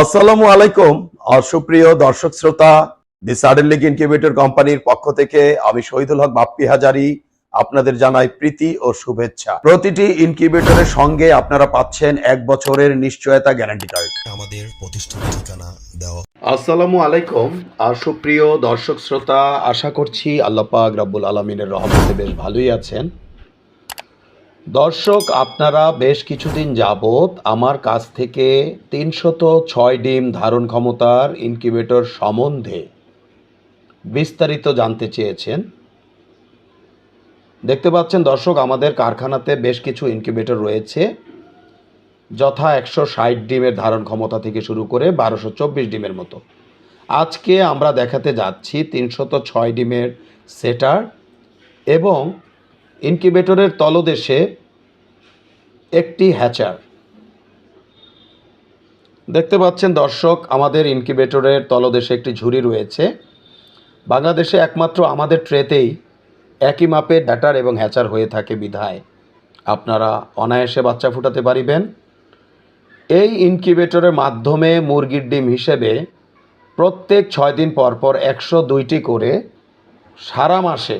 আসসালামু আলাইকুম সুপ্রিয় দর্শক শ্রোতা দি সাডেন লিগ ইনকিউবেটর কোম্পানির পক্ষ থেকে আমি শহীদুল হক বাপ্পি হাজারি আপনাদের জানাই প্রীতি ও শুভেচ্ছা। প্রতিটি ইনকিউবেটরের সঙ্গে আপনারা পাচ্ছেন এক বছরের নিশ্চয়তা গ্যারান্টি কার্ড আমাদের প্রতিষ্ঠান ঠিকানা দেওয়া। আসসালামু আলাইকুম আর সুপ্রিয় দর্শক শ্রোতা আশা করছি আল্লাহ পাক রাব্বুল আলমিনের রহমতে বেশ ভালোই আছেন। দর্শক, আপনারা বেশ কিছুদিন যাবত আমার কাছ থেকে তিনশত ছয় ডিম ধারণ ক্ষমতার ইনকিউবেটর সম্বন্ধে বিস্তারিত জানতে চেয়েছেন। দেখতে পাচ্ছেন দর্শক, আমাদের কারখানাতে বেশ কিছু ইনকিউবেটর রয়েছে। যথা একশো ষাট ডিমের ধারণ ক্ষমতা থেকে শুরু করে বারোশো চব্বিশ ডিমের মতো। আজকে আমরা দেখাতে যাচ্ছি তিনশত ছয় ডিমের সেটার এবং ইনকিউবেটরের তলদেশে একটি হ্যাচার। দেখতে পাচ্ছেন দর্শক, আমাদের ইনকিউবেটরের তলদেশে একটি ঝুড়ি রয়েছে। বাংলাদেশে একমাত্র আমাদের ট্রেতেই একই মাপে ব্যাটার এবং হ্যাচার হয়ে থাকে বিধায়। আপনারা অনায়াসে বাচ্চা ফুটাতে পারিবেন। এই ইনকিউবেটরের মাধ্যমে মুরগির ডিম হিসেবে প্রত্যেক ছয় দিন পর পর একশো দুইটি করে সারা মাসে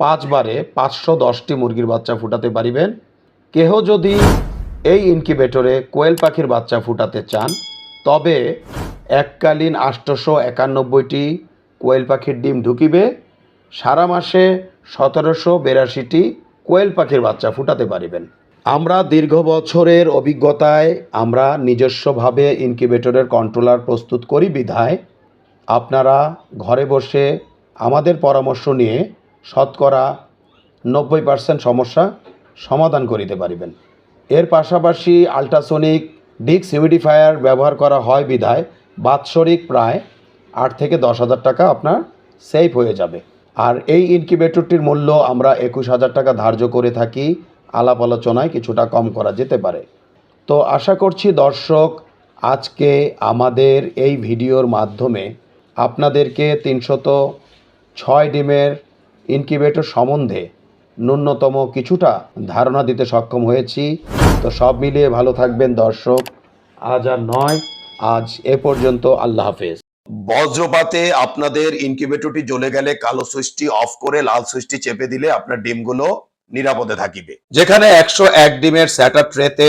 পাঁচবারে পাঁচশো দশটি মুরগির বাচ্চা ফুটাতে পারিবেন। কেহ যদি এই ইনকিউবেটরে কোয়েল পাখির বাচ্চা ফুটাতে চান, তবে এককালীন আষ্টশো একানব্বইটি কোয়েল পাখির ডিম ঢুকিবে। সারা মাসে সতেরোশো বিরাশিটি কোয়েল পাখির বাচ্চা ফুটাতে পারিবেন। আমরা দীর্ঘ বছরের অভিজ্ঞতায় আমরা নিজস্বভাবে ইনকিউবেটরের কন্ট্রোলার প্রস্তুত করি বিধায় আপনারা ঘরে বসে আমাদের পরামর্শ নিয়ে শতকরা নব্বই পার্সেন্ট সমস্যা সমাধান করিতে পারিবেন। এর পাশাপাশি আল্ট্রাসোনিক ডিক্স হিউমিডিফায়ার ব্যবহার করা হয় বিধায় বাৎসরিক প্রায় আট থেকে দশ হাজার টাকা আপনার সেভ হয়ে যাবে। আর এই ইনকিউবেটরটির মূল্য আমরা একুশ হাজার টাকা ধার্য করে থাকি, আলাপ আলোচনায় কিছুটা কম করা যেতে পারে। তো আশা করছি দর্শক, আজকে আমাদের এই ভিডিওর মাধ্যমে আপনাদেরকে তিনশত ছয় ডিমের ইনকিউবেটর সম্বন্ধে ন্যূনতম কিছুটা ধারণা দিতে সক্ষম হয়েছি। তো সব মিলিয়ে ভালো থাকবেন দর্শক। আজ আর নয় আজ এ পর্যন্ত আল্লাহ হাফেজ। বজ্রপাতে আপনাদের ইনকিউবেটরটি জ্বলে গেলে কালো সুইচটি অফ করে লাল সুইচটি চেপে দিলে আপনার ডিমগুলো নিরাপদে থাকিবে। যেখানে একশো এক ডিমের স্যাটার ট্রেতে